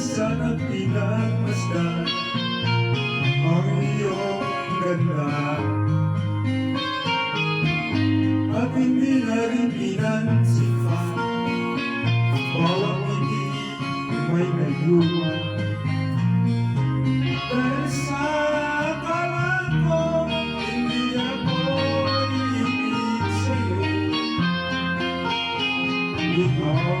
sana pinagmasdan ang iyong ganda. At hindi na rin pinansin pa Bawat ngiti may nayuma Dahil sa akala ko Hindi ako iibig sa'yo. Ikaw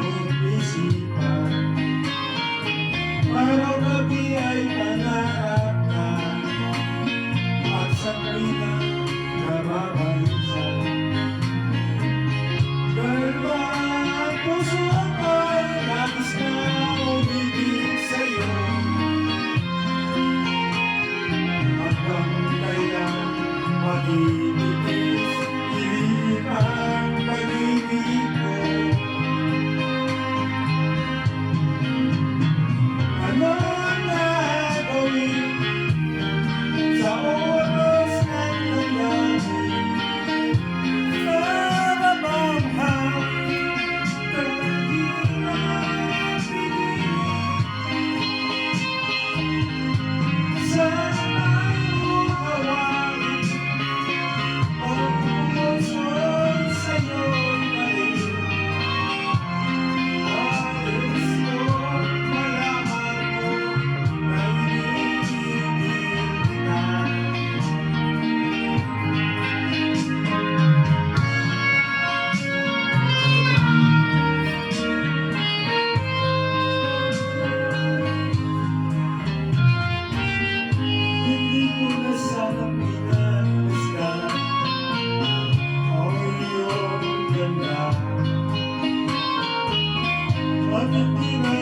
Thank you.